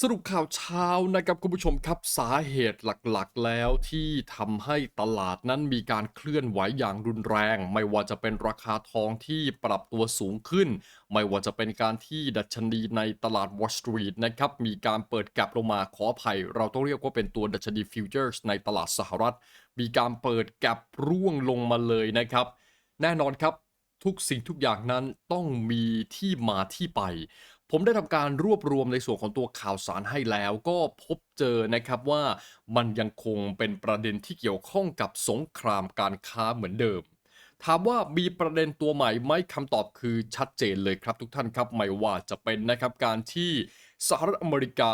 สรุปข่าวเช้านะครับคุณผู้ชมครับสาเหตุหลักๆ แล้วที่ทำให้ตลาดนั้นมีการเคลื่อนไหวอย่างรุนแรง ไม่ว่าจะเป็นราคาทองที่ปรับตัวสูงขึ้น ไม่ว่าจะเป็นการที่ดัชนีในตลาด Wall Street นะครับมีการเปิดแกลบลงมาขออภัย เราต้องเรียกว่าเป็นตัวดัชนีฟิวเจอร์สในตลาดสหรัฐ มีการเปิดแกลบร่วงลงมาเลยนะครับ แน่นอนครับทุกสิ่งทุกอย่างนั้นต้องมีที่มาที่ไป ผมได้ทำการรวบรวมในส่วนของตัวข่าวสารให้แล้ว ก็พบเจอนะครับว่ามันยังคงเป็นประเด็นที่เกี่ยวข้องกับสงครามการค้าเหมือนเดิม ถามว่ามีประเด็นตัวใหม่ไหมคำตอบคือชัดเจนเลยครับทุกท่านครับไม่ว่าจะเป็นนะครับการที่สหรัฐอเมริกา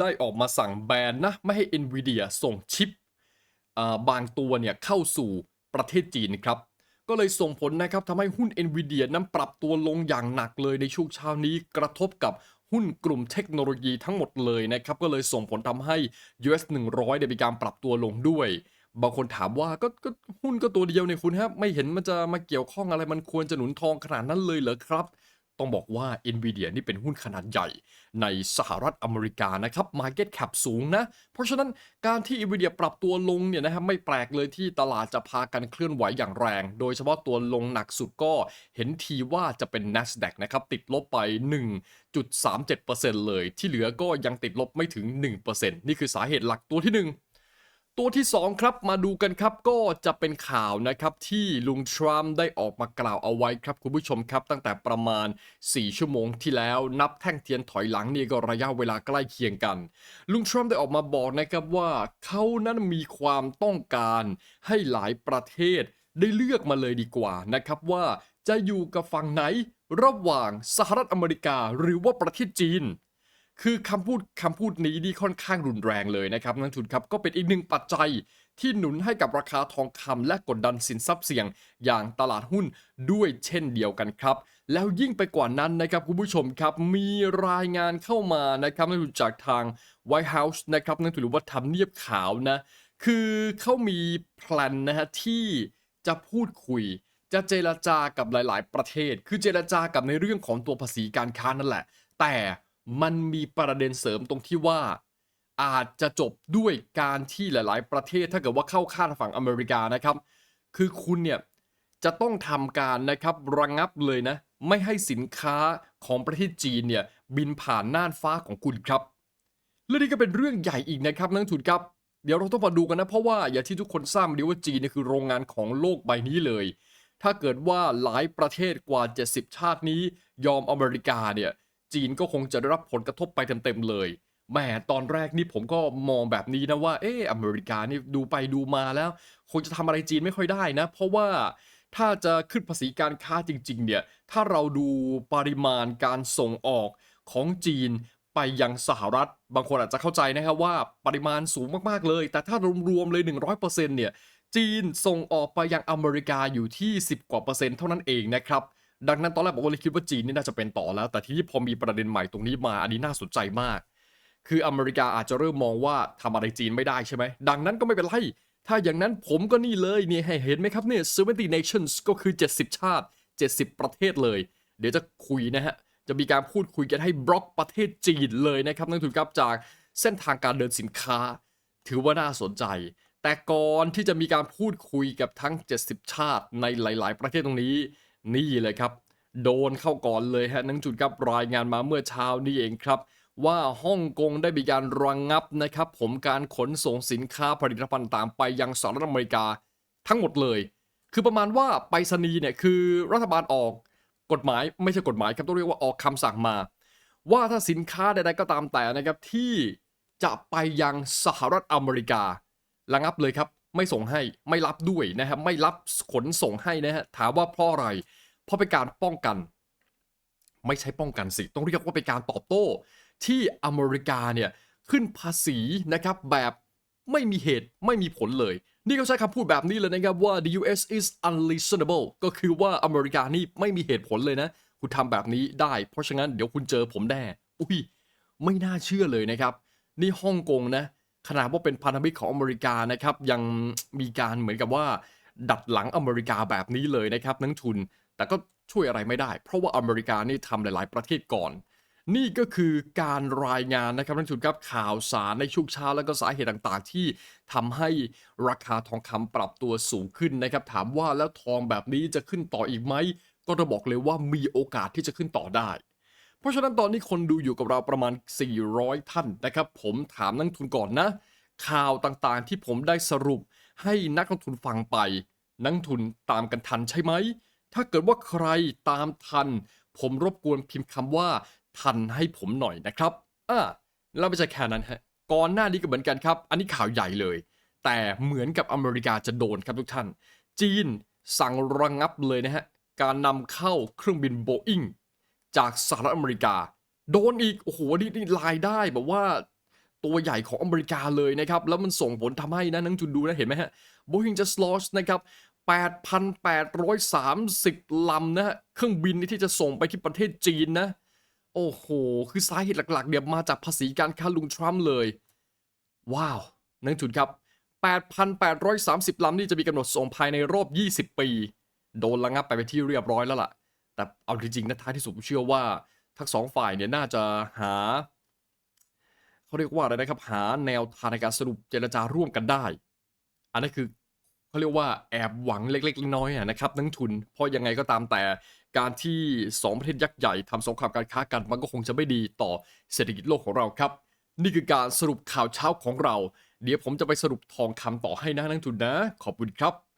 ได้ออกมาสั่งแบนนะไม่ให้ NVIDIA ส่งชิปบางตัวเนี่ยเข้าสู่ประเทศจีนครับ ก็เลยส่งผลนะครับทำให้หุ้น NVIDIA นั้นปรับตัวลงอย่างหนักเลยในช่วงเช้านี้กระทบกับหุ้นกลุ่มเทคโนโลยีทั้งหมดเลยนะครับ ก็เลยส่งผลทำให้ US 100เนี่ยมีการปรับตัวลงด้วย บางคนถามว่าก็ก็หุ้นก็ตัวเดียวเนี่ยคุณครับไม่เห็นมันจะมาเกี่ยวข้องอะไรมันควรจะหนุนทองขนาดนั้นเลยเหรอครับ ต้องบอกว่า NVIDIA นี่เป็นหุ้นขนาดใหญ่ในสหรัฐอเมริกานะครับ Market Cap สูงนะ เพราะฉะนั้นการที่ NVIDIA ปรับตัวลงเนี่ยนะครับไม่แปลกเลยที่ตลาดจะพากันเคลื่อนไหวอย่างแรง โดยเฉพาะตัวลงหนักสุดก็เห็นทีว่าจะเป็น NASDAQ นะครับติดลบไป 1.37%เลย ที่เหลือก็ยังติดลบไม่ถึง 1%นี่คือสาเหตุหลักตัวที่หนึ่ง ตัวที่ 2 ครับมาดูกันครับก็จะเป็นข่าวนะครับที่ลุงทรัมป์ได้ออกมากล่าวเอาไว้ครับคุณผู้ชมครับตั้งแต่ประมาณ 4 ชั่วโมงที่แล้วนับแท่งเทียนถอยหลังนี่ก็ระยะเวลาใกล้เคียงกัน ลุงทรัมป์ได้ออกมาบอกนะครับว่าเขานั้นมีความต้องการให้หลายประเทศได้เลือกมาเลยดีกว่านะครับว่าจะอยู่กับฝั่งไหนระหว่างสหรัฐอเมริกาหรือว่าประเทศจีน คือคำพูดคำพูดนี้นี่ค่อนข้างรุนแรงเลยนะครับนักทุนครับก็เป็นอีกหนึ่งปัจจัยที่หนุนให้กับราคาทองคำและกดดันสินทรัพย์เสี่ยง อย่างตลาดหุ้นด้วยเช่นเดียวกันครับ แล้วยิ่งไปกว่านั้นนะครับคุณผู้ชมครับมีรายงานเข้ามานะครับนักทุนจากทาง White House นะครับนักทุนหรือว่าทำเนียบขาวนะคือเขามีแพลนนะฮะที่จะพูดคุยจะเจรจากับหลาย ๆ ประเทศ คือเจรจากับในเรื่องของตัวภาษีการค้านั่นแหละ แต่ มันมีประเด็นเสริมตรงที่ว่า อาจจะจบด้วยการที่หลาย ๆ ประเทศถ้าเกิดว่าเข้าข้างฝั่งอเมริกานะครับ คือคุณเนี่ยจะต้องทำการนะครับระงงับเลยนะ ไม่ให้สินค้าของประเทศจีนเนี่ยบินผ่านน่านฟ้าของคุณครับเรื่องนี้ก็เป็นเรื่องใหญ่อีกนะครับนักลงทุนครับเดี๋ยวเราต้องมาดูกันนะ เพราะว่าอย่างที่ทุกคนทราบดีว่าจีนเนี่ยคือโรงงานของโลกใบนี้เลย ถ้าเกิดว่าหลายประเทศกว่า 70 ชาตินี้ยอมอเมริกาเนี่ย จีนก็คงจะได้รับผลกระทบไปเต็มๆเลยแหมตอนแรกนี่ผมก็มองแบบนี้นะว่าเอออเมริกานี่ดูไปดูมาแล้ว คงจะทำอะไรจีนไม่ค่อยได้นะ เพราะว่าถ้าจะขึ้นภาษีการค้าจริง ๆ เนี่ย ถ้าเราดูปริมาณการส่งออกของจีนไปยังสหรัฐ บางคนอาจจะเข้าใจนะครับว่าปริมาณสูงมากๆเลย แต่ถ้ารวมๆเลย 100%เนี่ย จีนส่งออกไปยังอเมริกาอยู่ที่ 10 กว่าเปอร์เซ็นต์เท่านั้นเองนะครับ ดังนั้นตอนแรกผมก็เลยคิดว่าจีนนี่น่าจะเป็นต่อแล้ว แต่ทีนี้พอมีประเด็นใหม่ตรงนี้มาอันนี้น่าสนใจมาก คืออเมริกาอาจจะเริ่มมองว่าทำอะไรจีนไม่ได้ใช่ไหม ดังนั้นก็ไม่เป็นไร ถ้าอย่างนั้นผมก็นี่เลยเนี่ยให้เห็นไหมครับเนี่ย70 nations ก็คือ 70 ชาติ 70 ประเทศเลย เดี๋ยวจะคุยนะฮะ จะมีการพูดคุยกันให้บล็อกประเทศจีนเลยนะครับนักทุนครับจากเส้นทางการเดินสินค้า ถือว่าน่าสนใจ แต่ก่อนที่จะมีการพูดคุยกับทั้ง 70 ชาติในหลาย ๆ ประเทศตรงนี้ นี่เลยครับ โดนเข้าก่อนเลยฮะนังจุดครับรายงานมาเมื่อเช้านี้เองครับ ว่าฮ่องกงได้มีการระงงับนะครับ ผมการขนส่งสินค้าผลิตภัณฑ์ต่างไปยังสหรัฐอเมริกาทั้งหมดเลย คือประมาณว่าไปรษณีย์เนี่ยคือรัฐบาลออกกฎหมายไม่ใช่กฎหมายครับต้องเรียกว่าออกคำสั่งมา ว่าถ้าสินค้าใดๆก็ตามแต่นะครับที่จะไปยังสหรัฐอเมริการะงับเลยครับ ไม่ส่งให้ไม่รับด้วยนะครับไม่รับขนส่งให้นะฮะถามว่าเพราะอะไร เพราะเป็นการป้องกัน ไม่ใช่ป้องกันสิต้องเรียกว่าเป็นการตอบโต้ ที่อเมริกาเนี่ยขึ้นภาษีนะครับแบบไม่มีเหตุไม่มีผลเลย นี่เขาใช้คำพูดแบบนี้เลยนะครับว่า the US is unreasonable ก็คือว่าอเมริกานี่ไม่มีเหตุผลเลยนะ คุณทำแบบนี้ได้ เพราะฉะนั้นเดี๋ยวคุณเจอผมแน่อุ้ยไม่น่าเชื่อเลยนะครับ นี่ฮ่องกงนะ ขนาดว่าเป็นพันธมิตรของอเมริกานะครับยังมีการเหมือนกับว่า ดัดหลังอเมริกาแบบนี้เลยนะครับนักทุน แต่ก็ช่วยอะไรไม่ได้ เพราะว่าอเมริกานี่ทำหลาย ๆ ประเทศก่อน นี่ก็คือการรายงานนะครับนผู้ชมครับข่าวสารในช่วงเช้าแล้วก็สาเหตุต่างๆ ที่ทำให้ราคาทองคำปรับตัวสูงขึ้นนะครับ ถามว่าแล้วทองแบบนี้จะขึ้นต่ออีกไหมก็จะบอกเลยว่ามีโอกาสที่จะขึ้นต่อได้ เพราะฉะนั้นตอนนี้คนดูอยู่กับเราประมาณ 400 ท่านนะครับ ผมถามนักทุนก่อนนะ ข่าวต่างๆที่ผมได้สรุปให้นักลงทุนฟังไป นักทุนตามกันทันใช่ไหม ถ้าเกิดว่าใครตามทัน ผมรบกวนพิมพ์คำว่า ทันให้ผมหน่อยนะครับอ่าแล้วไม่ใช่แค่นั้นฮะก่อนหน้านี้ก็เหมือนกันครับ อันนี้ข่าวใหญ่เลย แต่เหมือนกับอเมริกาจะโดนครับทุกท่าน จีนสั่งระงงับเลยนะฮะการนำเข้าเครื่องบินโบอิง จากสหรัฐอเมริกา โดนอีกโอ้โหนี่นี่รายได้แบบว่าตัวใหญ่ของอเมริกาเลยนะครับ แล้วมันส่งผลทำให้นะนักลงทุนดูนะเห็นไหมฮะ Boeing just lost นะครับ 8,830 ลำนะฮะเครื่องบินที่จะส่งไปที่ประเทศจีนนะ โอ้โห คือสาเหตุหลักๆเนี่ยมาจากภาษีการค้าลุงทรัมป์เลย ว้าวนักลงทุนครับ 8,830 ลำนี่จะมีกำหนดส่งภายในรอบ 20 ปี โดนระงับไปเป็นที่เรียบร้อยแล้วล่ะ แต่เอาจริงๆนะท้ายที่สุดผมเชื่อว่าทั้งสองฝ่ายเนี่ยน่าจะหาเขาเรียกว่าอะไรนะครับหาแนวทางในการสรุปเจรจาร่วมกันได้ อันนั้นคือเขาเรียกว่าแอบหวังเล็กๆน้อยๆนะครับนักทุนเพราะยังไงก็ตามแต่การที่สองประเทศยักษ์ใหญ่ทำสงครามการค้ากันมันก็คงจะไม่ดีต่อเศรษฐกิจโลกของเราครับ นี่คือการสรุปข่าวเช้าของเรา เดี๋ยวผมจะไปสรุปทองคำต่อให้นะนักทุนนะ ขอบคุณครับ